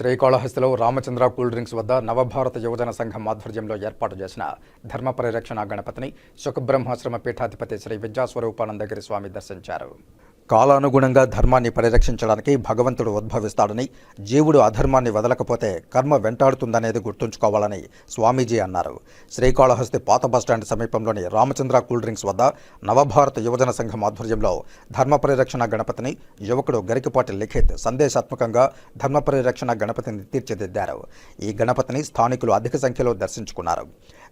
శ్రీకాళహస్తిలో Ramachandra cool drinks వద్ద నవభారత యువజన సంఘం ఆధ్వర్యంలో ఏర్పాటు చేసిన ధర్మ పరిరక్షణ గణపతిని సుఖబ్రహ్మాశ్రమ పీఠాధిపతి శ్రీ విద్యాస్వరూపానందగిరి స్వామి దర్శించారు. కాలానుగుణంగా ధర్మాన్ని పరిరక్షించడానికి భగవంతుడు ఉద్భవిస్తాడని జీవుడు అధర్మాన్ని వదలకపోతే కర్మ వెంటాడుతుందనేది గుర్తుంచుకోవాలని స్వామీజీ అన్నారు. శ్రీకాళహస్తి పాత బస్టాండ్ సమీపంలోని రామచంద్ర కూల్ డ్రింక్స్ వద్ద నవభారత యువజన సంఘం ఆధ్వర్యంలో ధర్మ పరిరక్షణ గణపతిని యువకుడు గరికపాటి లిఖిత్ సందేశాత్మకంగా ధర్మ పరిరక్షణ గణపతిని తీర్చిదిద్దారు. ఈ గణపతిని స్థానికులు అధిక సంఖ్యలో దర్శించుకున్నారు.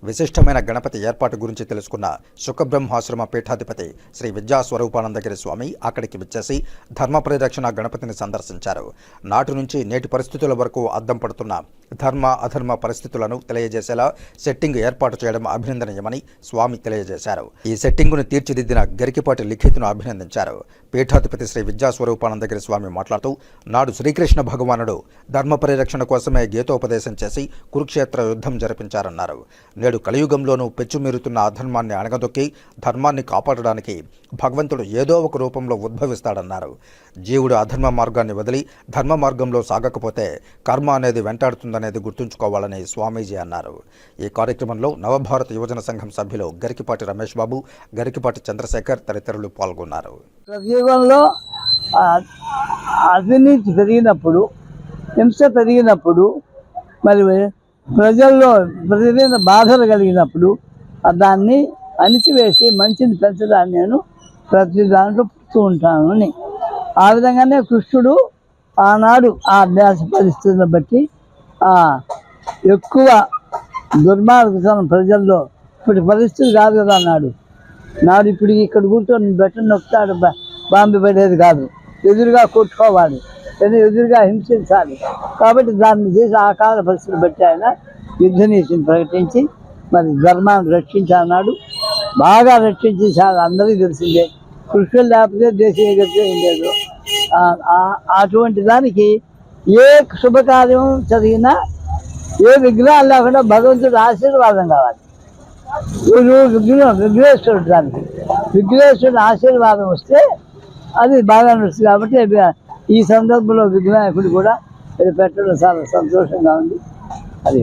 విశిష్టమైన గణపతి ఏర్పాటు గురించి తెలుసుకున్న సుఖబ్రహ్మాశ్రమ పీఠాధిపతి శ్రీ విద్యా స్వామి స్వామి అక్కడికి విచ్చేసి ధర్మ పరిరక్షణ గణపతిని సందర్శించారు. నాటి నుంచి నేటి పరిస్థితుల వరకు అద్దం పడుతున్న ధర్మ అధర్మ పరిస్థితులను తెలియజేసేలా సెట్టింగ్ ఏర్పాటు చేయడం అభినందనీయమని స్వామి తెలియజేశారు. ఈ సెట్టింగును తీర్చిదిద్దిన గరికిపాటి లిఖితును అభినందించారు. పీఠాధిపతి శ్రీ విద్యాస్వరూపానందగిరి స్వామి మాట్లాడుతూ నాడు శ్రీకృష్ణ భగవానుడు ధర్మ పరిరక్షణ కోసమే గీతోపదేశం చేసి కురుక్షేత్ర యుద్ధం జరిపించారన్నారు. నేడు కలియుగంలోనూ పెచ్చుమీరుతున్న అధర్మాన్ని అణగదొక్కి ధర్మాన్ని కాపాడడానికి భగవంతుడు ఏదో ఒక రూపంలో ఉద్భవిస్తాడన్నారు. జీవుడు అధర్మ మార్గాన్ని వదిలి ధర్మ మార్గంలో సాగకపోతే కర్మ అనేది వెంటాడుతుందనేది గుర్తుంచుకోవాలని స్వామీజీ అన్నారు. ఈ కార్యక్రమంలో నవభారత యువజన సంఘం సభ్యులు గరికిపాటి రమేష్ బాబు గరికిపాటి చంద్రశేఖర్ తదితరులు పాల్గొన్నారు. కలియుగంలో అవినీతి పెరిగినప్పుడు హింస పెరిగినప్పుడు మరి ప్రజల్లో ప్రజల బాధలు కలిగినప్పుడు దాన్ని అణిచివేసి మంచిని పెంచడాన్ని నేను ప్రతి దాంట్లో పుస్తూ ఉంటాను అని. ఆ విధంగానే కృష్ణుడు ఆనాడు ఆ అభ్యాస పరిస్థితులను బట్టి ఆ ఎక్కువ దుర్మార్గతనం ప్రజల్లో ఇప్పుడు పరిస్థితి కాదు కదా అన్నాడు. నాడు ఇప్పుడు ఇక్కడ కూర్చొని బెట్టను నొక్కుతాడు బా- బాంబు పడేది కాదు. ఎదురుగా కొట్టుకోవాలి లేదా ఎదురుగా హింసించాలి. కాబట్టి దాన్ని చేసి ఆ కాల పరిస్థితులు బట్టి ఆయన యుద్ధ నీతిని ప్రకటించి మరి ధర్మాన్ని రక్షించాలన్నాడు. బాగా రక్షించి చాలా అందరికీ తెలిసిందే. కృష్ణులు లేకపోతే దేశీయ గతి ఏం లేదు. అటువంటి దానికి ఏ శుభకార్యం జరిగినా ఏ విగ్రహాలు లేకుండా భగవంతుడు ఆశీర్వాదం కావాలి. గురు విగ్రహం విఘ్నేశ్వరుడు దానికి. విఘ్నేశ్వరుడు ఆశీర్వాదం వస్తే అది బాగా నడుస్తుంది కాబట్టి ఈ సందర్భంలో విఘ్నాయకుడు కూడా ఇది పెట్టడం చాలా సంతోషంగా ఉంది. అది